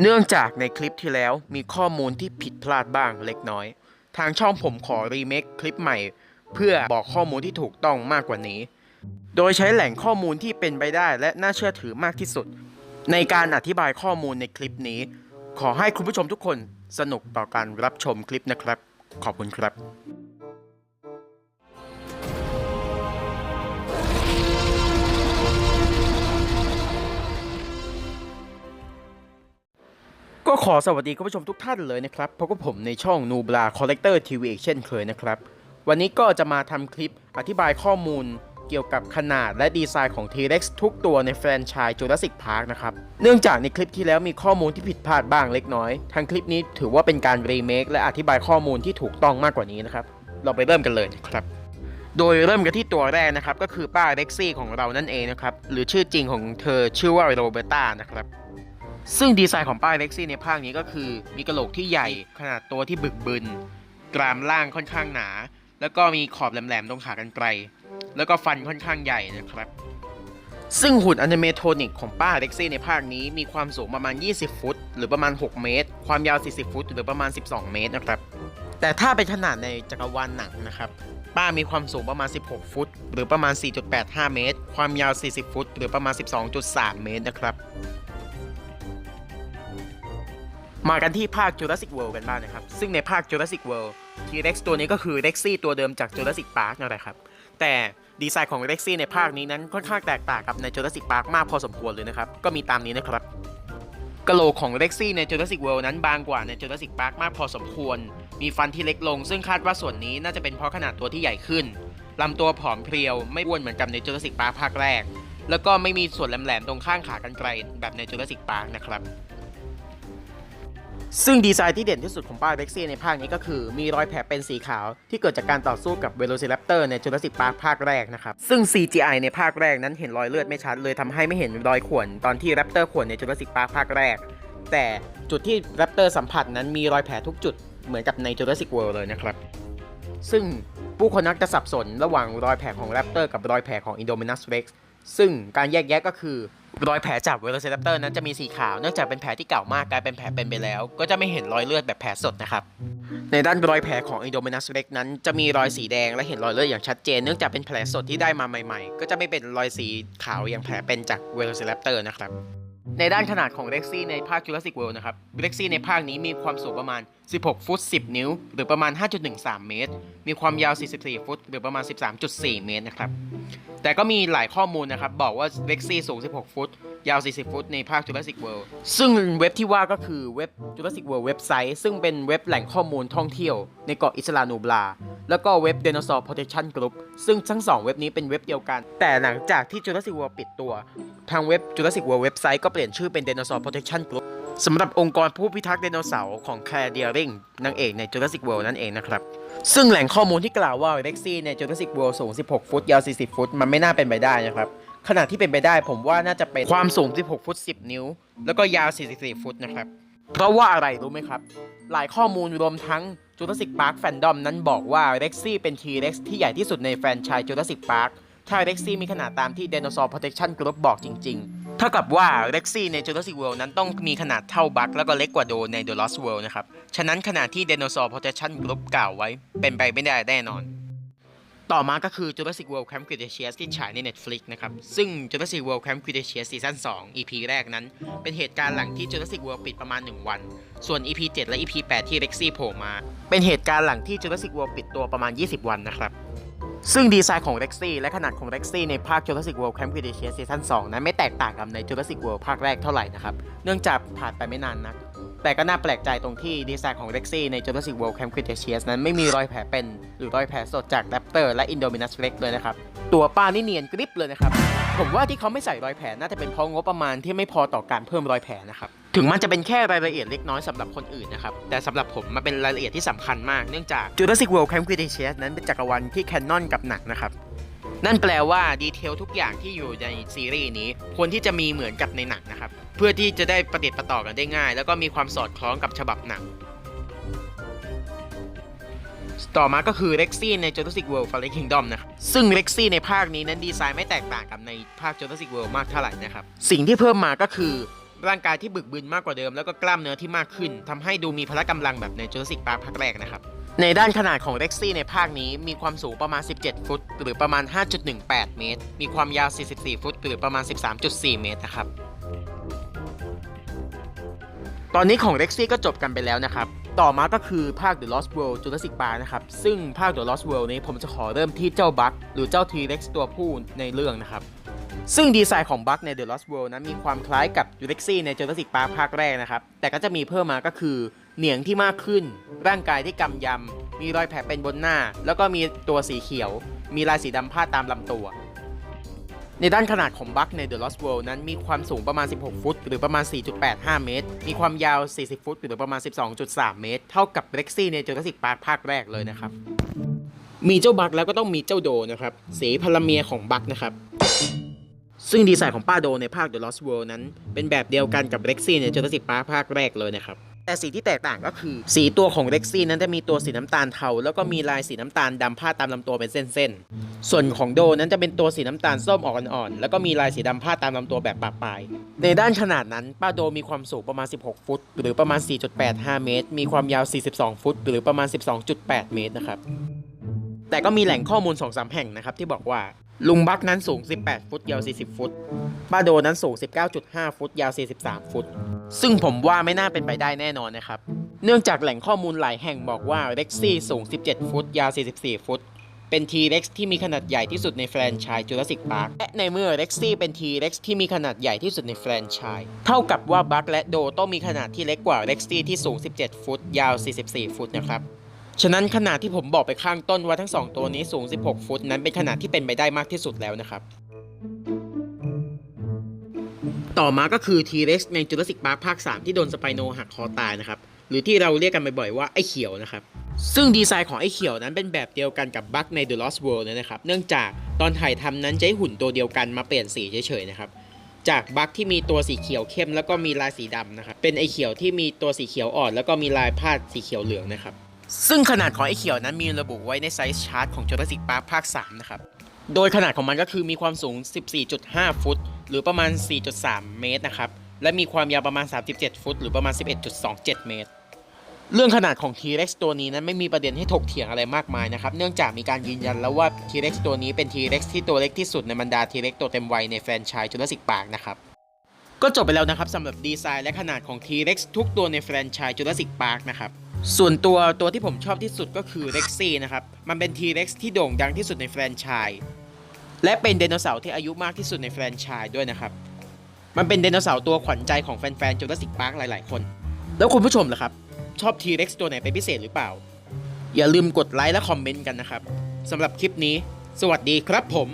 เนื่องจากในคลิปที่แล้วมีข้อมูลที่ผิดพลาดบ้างเล็กน้อย ทางช่องผมขอรีเมคคลิปใหม่ เพื่อบอกข้อมูลที่ถูกต้องมากกว่านี้ โดยใช้แหล่งข้อมูลที่เป็นไปได้และน่าเชื่อถือมากที่สุด ในการอธิบายข้อมูลในคลิปนี้ ขอให้คุณผู้ชมทุกคนสนุกต่อการรับชมคลิปนะครับ ขอบคุณครับ ก็ขอสวัสดีคุณผู้ชมทุกท่านเลยนะครับพบกับผมในช่อง n u b l a Collector TV เช่นเคยนะครับ วันนี้ก็จะมาทำคลิปอธิบายข้อมูลเกี่ยวกับขนาดและดีไซน์ของ T-Rex ทุกตัวในแฟรนไชส์ Jurassic Park นะครับ เนื่องจากในคลิปที่แล้วมีข้อมูลที่ผิดพลาดบ้างเล็กน้อย ทางคลิปนี้ถือว่าเป็นการรีเมคและอธิบายข้อมูลที่ถูกต้องมากกว่านี้นะครับ เราไปเริ่มกันเลยนะครับโดยเริ่มกันที่ตัวแรกนะครับ ก็คือป้าเร็กซี่ของเรานั่นเองนะครับ หรือชื่อจริงของเธอชื่อว่าโรเบต้านะครับ ซึ่งดีไซน์ของป้ายเล็กซี่ในภาคนี้ก็คือ มีกระโหลกที่ใหญ่ขนาดตัวที่บึกบึน กรามล่างค่อนข้างหนา แล้วก็มีขอบแหลมๆตรงขากรรไกรแล้วก็ฟันค่อนข้างใหญ่นะครับ ซึ่งหุ่นอนิเมโทนิกของป้าเล็กซี่ในภาคนี้มีความสูงประมาณ 20 ฟุต หรือประมาณ 6 เมตร ความยาว 40 ฟุต หรือประมาณ 12 เมตรนะครับ แต่ถ้าเป็นขนาดในจักรวาลหนังนะครับ ป้ามีความสูงประมาณ 16 ฟุต หรือประมาณ 4.85 เมตร ความยาว 40 ฟุต หรือประมาณ 12.3 เมตรนะครับ มากันที่ภาค Jurassic World กันบ้างนะครับ ซึ่งในภาค Jurassic World T-Rex ตัวนี้ก็คือ Rexy ตัวเดิมจาก Jurassic Park นั่นแหละครับ แต่ดีไซน์ของ Rexy ในภาคนี้นั้นค่อนข้างแตกต่างกับใน Jurassic Park มากพอสมควรเลยนะครับ ก็มีตามนี้นะครับกะโหลกของ Rexy ใน Jurassic World นั้นบางกว่าใน Jurassic Park มากพอสมควร มีฟันที่เล็กลง ซึ่งคาดว่าส่วนนี้น่าจะเป็นเพราะขนาดตัวที่ใหญ่ขึ้นลำตัวผอมเพรียวไม่อ้วนเหมือนกับใน Jurassic Park ภาคแรก แล้วก็ไม่มีส่วนแหลมๆตรงข้างขากรรไกรแบบใน Jurassic Park นะครับ ซึ่งดีไซน์ที่เด่นที่สุดของป้ายเร็กซี่ในภาคนี้ก็คือมีรอยแผลเป็นสีขาว ที่เกิดจากการต่อสู้กับเวโรซิ r ร p เตอร์ใน Jurassic Park ภาคแรกนะครับ ซึ่ง CGI ในภาคแรกนั้นเห็นรอยเลือดไม่ชัดเลยทำให้ไม่เห็นรอยข่วนตอนที่แรปเตอร์ข่วนใน Jurassic Park ภาคแรก แต่จุดที่แรปเตอร์สัมผัสนั้นมีรอยแผลทุกจุดเหมือนกับใน Jurassic World เลยนะครับ ซึ่งผู้คนนักจะสับสนระหว่างรอยแผลของแรปเตอร์กับรอยแผลของ Indominus Rex ซึ่ ซึ่งการแยกแยะก็คือรอยแผลจากเวโรซิ r ร p เตอร์นั้นจะมีสีขาวเนื่องจากเป็นแผลที่เก่ามากกลายเป็นแผลเป็นไปแล้ว ก็จะไม่เห็นรอยเลือดแบบแผลสดนะครับ ในด้านรอยแผลของอินโดมินัสเล็กนั้นจะมีรอยสีแดงและเห็นรอยเลือดอย่างชัดเจนเนื่องจากเป็นแผลสดที่ได้มาใหม่ๆ ก็จะไม่เป็นรอยสีขาวอย่างแผลเป็นจากเวโรซิ r ร p เตอร์นะครับ ในด้านขนาดของเล็กซี่ในภาค Jurassic World นะครับเล็กซี่ในภาคนี้มีความสูงประมาณ 16 ฟุต 10 นิ้ว หรือประมาณ 5.13 เมตร มีความยาว 44 ฟุต หรือประมาณ 13.4 เมตรนะครับ แต่ก็มีหลายข้อมูลนะครับ บอกว่าเล็กซี่สูง 16 ฟุต ยาว 40 ฟุตในภาค Jurassic World ซึ่งเว็บที่ว่าก็คือเว็บ Jurassic World เว็บไซต์ ซึ่งเป็นเว็บแหล่งข้อมูลท่องเที่ยวในเกาะอิสลานูบลา แล้วก็เว็บ Dinosaur Protection Group ซึ่งทั้งสองเว็บนี้เป็นเว็บเดียวกัน แต่หลังจากที่ Jurassic World ปิดตัว ทางเว็บ Jurassic World เว็บไซต์ก็เปลี่ยนชื่อเป็น Dinosaur Protection Group สำหรับองค์กรผู้พิทักษ์ไดโนเสาร์ของ Claire Dearing นางเอกใน Jurassic World นั่นเองนะครับ ซึ่งแหล่งข้อมูลที่กล่าวว่า Rexy ใน Jurassic World สูง 16 ฟุต ยาว 40 ฟุต มันไม่น่าเป็นไปได้นะครับ ขนาดที่เป็นไปได้ผมว่าน่าจะเป็นความสูง 16 ฟุต 10 นิ้ว แล้วก็ยาว 44 ฟุตนะครับ เพราะว่าอะไรรู้ไหมครับ หลายข้อมูลรวมทั้ง Jurassic Park Fandom นั้นบอกว่า Rexy เป็น T-Rex ที่ใหญ่ที่สุดในแฟรนไชส์ Jurassic Park ถ้า Rexy มีขนาดตามที่ Dinosaur Protection Group บอกจริง ๆ เท่ากับว่า Rexy ใน Jurassic World นั้นต้องมีขนาดเท่าบัคแล้วก็เล็กกว่าโดใน The Lost World นะครับ ฉะนั้นขนาดที่ Dinosaur Protection Group กล่าวไว้ เป็นไปไม่ได้แน่นอน ต่อมาก็คือ Jurassic World Camp Cretaceous ที่ฉายใน Netflix นะครับ ซึ่ง Jurassic World Camp Cretaceous ซีซั่น2 EP แรกนั้น เป็นเหตุการณ์หลังที่ Jurassic World ปิดประมาณ 1 วัน ส่วน EP 7 และ EP 8 ที่ Rexy โผล่มา เป็นเหตุการณ์หลังที่ Jurassic World ปิดตัวประมาณ 20 วันนะครับซึ่งดีไซน์ของ Rexy และขนาดของ Rexy ในภาค Jurassic World Camp Cretaceous ซีซั่น2นั้นไม่แตกต่างกับใน Jurassic World ภาคแรกเท่าไหร่นะครับ เนื่องจากผ่านไปไม่นานนัก แต่ก็น่าแปลกใจตรงที่ดีไซน์ของ Rexy ใน Jurassic World Camp Cretaceous นั้นไม่มีรอยแผลเป็น หรือรอยแผลสดจาก Raptor และ Indominus Rex เลยนะครับ ตัวป้านี่เนียนกริบเลยนะครับ ผมว่าที่เขาไม่ใส่รอยแผลน่าจะเป็นเพราะงบประมาณที่ไม่พอต่อการเพิ่มรอยแผลนะครับถึงมันจะเป็นแค่รายละเอียดเล็กน้อยสำหรับคนอื่นนะครับ แต่สำหรับผมมันเป็นรายละเอียดที่สำคัญมาก เนื่องจาก Jurassic World Camp Cretaceous นั้นเป็นจักรวาลที่แคนนอนกับหนังนะครับ นั่นแปลว่าดีเทลทุกอย่างที่อยู่ในซีรีส์นี้ควรที่จะมีเหมือนกับในหนังนะครับ เพื่อที่จะได้ประติดประต่อกันได้ง่าย แล้วก็มีความสอดคล้องกับฉบับหนัง ต่อมาก็คือ Rexy ใน Jurassic World Fallen Kingdom นะครับซึ่ง Rexy ในภาคนี้นั้นดีไซน์ไม่แตกต่างกับในภาค Jurassic World มากเท่าไหร่นะครับ สิ่งที่เพิ่มมาก็คือร่างกายที่บึกบึนมากกว่าเดิม แล้วก็กล้ามเนื้อที่มากขึ้นทำให้ดูมีพละกำลังแบบในจูราสสิกปาร์คภาคแรกนะครับในด้านขนาดของเร็กซี่ในภาคนี้มีความสูงประมาณ 17 ฟุต หรือประมาณ 5.18 เมตร มีความยาว 44 ฟุต หรือประมาณ 13.4 เมตรนะครับ ตอนนี้ของ r e x y ก็จบกันไปแล้วนะครับ ต่อมาก็คือภาค The Lost World Jurassic Park นะครับ ซึ่งภาค The Lost World นี้ผมจะขอเริ่มที่เจ้าบัคหรือเจ้า T-Rex ตัวผู้ในเรื่องนะครับ ซึ่งดีไซน์ของบัคใน The Lost World นั้นมีความคล้ายกับ r e x y ใน Jurassic Park ภาคแรกนะครับ แต่ก็จะมีเพิ่มมาก็คือเหนียงที่มากขึ้น ร่างกายที่กำยำ มีรอยแผลเป็นบนหน้า แล้วก็มีตัวสีเขียว มีลายสีดำพาดตามลำตัว ในด้านขนาดของบัคใน The Lost World นั้นมีความสูงประมาณ 16 ฟุต หรือประมาณ 4.85 เมตร มีความยาว 40 ฟุต หรือประมาณ 12.3 เมตร เท่ากับเร็กซี่ใน Jurassic Park ภาคแรกเลยนะครับ มีเจ้าบัคแล้วก็ต้องมีเจ้าโดนะครับ สีพลเมียของบัคนะครับ ซึ่งดีไซน์ของป้าโดในภาค The Lost World นั้น เป็นแบบเดียวกันกับเร็กซี่ใน Jurassic Park ภาคแรกเลยนะครับ แต่สีที่แตกต่างก็คือ สีตัวของเร็กซี่นั้นจะมีตัวสีน้ำตาลเทาแล้วก็มีลายสีน้ำตาลดำพาดตามลำตัวเป็นเส้นๆ ส่วนของโดนั้นจะเป็นตัวสีน้ำตาลส้มออกอ่อนๆแล้วก็มีลายสีดำพาดตามลำตัวแบบปะปลาย ในด้านขนาดนั้นป้าโดมีความสูงประมาณ 16 ฟุต หรือประมาณ 4.85 เมตร มีความยาว 42 ฟุต หรือประมาณ 12.8 เมตรนะครับแต่ก็มีแหล่งข้อมูล2-3แห่งนะครับที่บอกว่า ลุงบักนั้นสูง 18 ฟุต ยาว 40 ฟุต ป้าโดนั้นสูง 19.5 ฟุต ยาว 43 ฟุต ซึ่งผมว่าไม่น่าเป็นไปได้แน่นอนนะครับ เนื่องจากแหล่งข้อมูลหลายแห่งบอกว่าเร็กซี่สูง 17 ฟุต ยาว 44 ฟุต เป็น T-Rex ที่มีขนาดใหญ่ที่สุดในแฟรนไชส์ Jurassic Park และในเมื่อ Rexy เป็น T-Rex ที่มีขนาดใหญ่ที่สุดในแฟรนไชส์ เท่ากับว่าบัคและโดต้องมีขนาดที่เล็กกว่า Rexy ที่สูง 17 ฟุต ยาว 44 ฟุตนะครับ ฉะนั้นขนาดที่ผมบอกไปข้างต้นว่าทั้ง 2 ตัวนี้สูง 16 ฟุต นั้นเป็นขนาดที่เป็นไปได้มากที่สุดแล้วนะครับ ต่อมาก็คือ T-Rex ใน Jurassic Park ภาค 3 ที่โดนสไปโนหักคอตายนะครับ หรือที่เราเรียกกันบ่อยๆว่าไอ้เขียวนะครับ ซึ่งดีไซน์ของไอ้เขียวนั้นเป็นแบบเดียวกันกับบัคใน The Lost World เลยนะครับ เนื่องจากตอนถ่ายทำนั้นใช้หุ่นตัวเดียวกันมาเปลี่ยนสีเฉยๆนะครับจากบัคที่มีตัวสีเขียวเข้มแล้วก็มีลายสีดำนะครับ เป็นไอ้เขียวที่มีตัวสีเขียวอ่อน แล้วก็มีลายพาดสีเขียวเหลืองนะครับ ซึ่งขนาดของไอ้เขียวนั้นมีระบุไว้ในไซส์ชาร์ตของ Jurassic Park ภาค 3 นะครับ โดยขนาดของมันก็คือมีความสูง 14.5 ฟุต หรือประมาณ 4.3 เมตรนะครับ และมีความยาวประมาณ 37 ฟุต หรือประมาณ 11.27 เมตร เรื่องขนาดของ T-Rex ตัวนี้นั้นไม่มีประเด็นให้ถกเถียงอะไรมากมายนะครับ เนื่องจากมีการยืนยันแล้วว่า T-Rex ตัวนี้เป็น T-Rex ที่ตัวเล็กที่สุดในบรรดา T-Rex ตัวเต็มวัยในแฟรนไชส์ Jurassic Park นะครับก็จบไปแล้วนะครับสำหรับดีไซน์และขนาดของ T-Rex ทุกตัวในแฟรนไชส์ Jurassic Park นะครับ ส่วนตัวตัวที่ผมชอบที่สุดก็คือ Rexy นะครับ มันเป็น T-Rex ที่โด่งดังที่สุดในแฟรนไชส์และเป็นไดโนเสาร์ที่อายุมากที่สุดในแฟรนไชส์ด้วยนะครับ มันเป็นไดโนเสาร์ตัวขวัญใจของแฟนๆ Jurassic Park หลายๆ คน แล้วคุณผู้ชมล่ะครับ ชอบ T-Rex ตัวไหนเป็นพิเศษหรือเปล่า อย่าลืมกดไลค์และคอมเมนต์กันนะครับสำหรับคลิปนี้ สวัสดีครับผม